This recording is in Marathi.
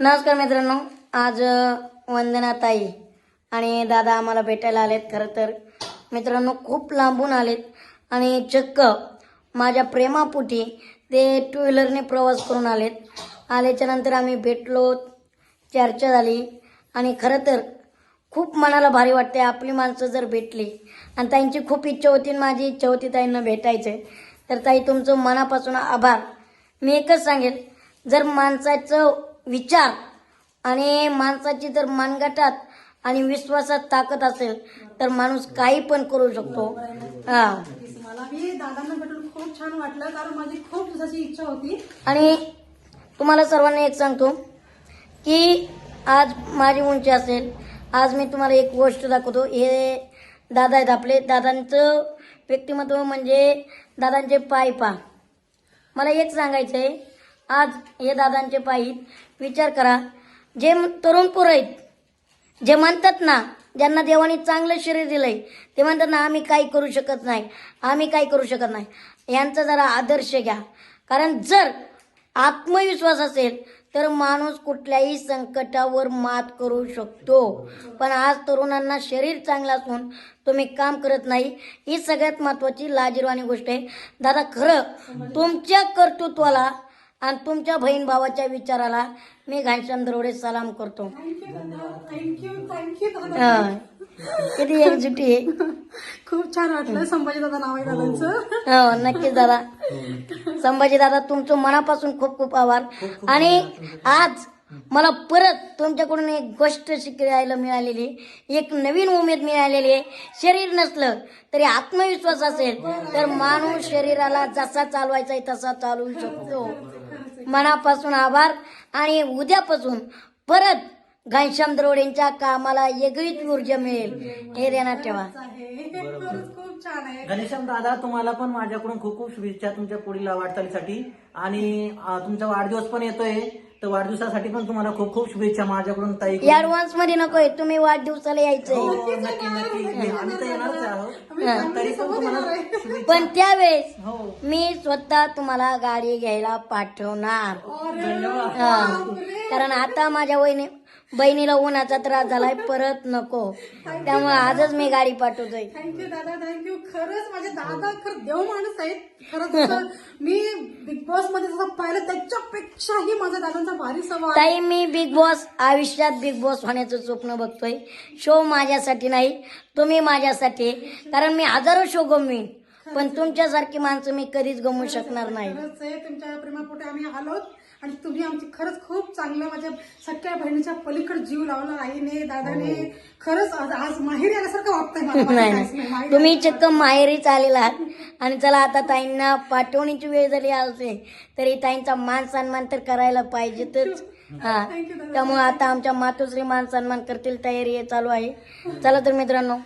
नमस्कार मित्रांनो आज वंदना ताई आणि दादा आम्हाला भेटायला आलेत खरं तर. मित्रांनो खूप लांबून आलेत आणि चक्क माझ्या प्रेमापोटी ते टू व्हीलरने प्रवास करून आलेत. आल्याच्यानंतर आम्ही भेटलो चर्चा झाली आणि खरं तर खूप मनाला भारी वाटते आपली माणसं जर भेटली आणि ताईंची खूप इच्छा होती आणि माझी इच्छा होती ताईंना भेटायचं. तर ताई तुमचं मनापासून आभार. मी एकच सांगेल जर माणसाचं विचार आणि माणसाची जर मनगटात आणि विश्वासात ताकद असेल तर माणूस काही पण करू शकतो. हा. मला दादांना भेटून खूप छान वाटलं कारण माझी खूप दिवसाची इच्छा होती. आणि तुम्हाला सर्वांना एक सांगतो की आज माझी उंची असेल आज मी तुम्हाला एक गोष्ट दाखवतो. हे दादा आहेत आपले. दादांचं व्यक्तिमत्व म्हणजे दादांचे पाय पा मला एक सांगायचं आहे आज हे दादांचे पायी विचार करा. जे तरुण पोरं आहेत जे म्हणतात ना ज्यांना देवाने चांगलं शरीर दिलंय ते म्हणतात ना आम्ही काही करू शकत नाही आम्ही काही करू शकत नाही. यांचा जरा आदर्श घ्या. कारण जर आत्मविश्वास असेल तर माणूस कुठल्याही संकटावर मात करू शकतो. पण आज तरुणांना शरीर चांगलं असून तुम्ही काम करत नाही ही सगळ्यात महत्वाची लाजीरवाणी गोष्ट आहे. दादा खरं तुमच्या कर्तृत्वाला आणि तुमच्या बहीण भावाच्या विचाराला मी घनश्याम दरोडे सलाम करतो. थँक्यू दादा थँक्यू थँक्यू दादा हा. किती एकजुटी आहे. खूप छान वाटलं संभाजी दादा नाव आहे दादांचं. हो नक्कीच दादा. संभाजी दादा तुमचं मनापासून खूप खूप आभार. आणि आज मला परत तुमच्याकडून एक गोष्ट शिकायला मिळालेली एक नवीन उमेद मिळालेली आहे. शरीर नसलं तरी आत्मविश्वास असेल तर माणूस शरीराला जसा चालवायचा आहे तसा चालवू शकतो. मनापासून आभार आणि उद्यापासून परत घनश्याम द्रोडेंच्या कामाला वेगळीच ऊर्जा मिळेल. हे ध्यानात ठेवा. खूप छान आहे घनश्याम दादा तुम्हाला पण माझ्याकडून खूप खूप शुभेच्छा तुमच्या पुढील वाटचालीसाठी आणि अं, तुमचा वाढदिवस पण येतोय. तर वाढदिवसासाठी पण तुम्हाला खूप खूप शुभेच्छा माझ्याकडून ताई ऍडव्हान्समध्ये नकोय तुम्ही वाढदिवसाला यायचंय हो, नक्की नक्की. आम्ही तर येणारच आहोत. पण तरी पण तुम्हाला शुभेच्छा. पण त्यावेळेस हो. मी स्वतः तुम्हाला गाडी घ्यायला पाठवणार. हा. कारण आता माझ्या वहिनी बहिणीला उन्हाचा त्रास झालाय परत नको. त्यामुळे आजच मी गाडी पाठवतोय. थँक्यू दादा थँक्यू खरंच माझे दादा खरं देव माणूस आहेत. खरंच जसं मी बिग बॉसमध्ये जसं पाहिलं त्याच्यापेक्षाही माझ्या दादांचा भारी स्वभाव आहे. ताई मी बिग बॉस आयुष्यात बिग बॉस होण्याचं स्वप्न बघतोय. शो माझ्यासाठी नाही तुम्ही माझ्यासाठी. आहे. कारण मी हजारो शो गमवीन. पण तुमच्यासारखी माणसं मी कधीच गमवू शकणार नाही. खरंच आहे तुमच्या प्रेमापोटे आम्ही आलोत आणि तुम्ही आमची खरंच खूप चांगलं माझ्या सख्या बहिणीच्या पलीकडे जीव लावला आईने दादाने. खरंच आज आज माहेरी आल्यासारखं वाटतंय मला. हो. नाही. माहेरी तुम्ही चक्क माहेरीच आलेला आहात. आणि चला आता ताईंना पाठवणीची वेळ जरी असेल तरी ताईंचा मान सन्मान तर करायला पाहिजेतच. हा. त्यामुळे आता आमच्या मातोश्री मान सन्मान करतील तयारी चालू आहे. चला तर मित्रांनो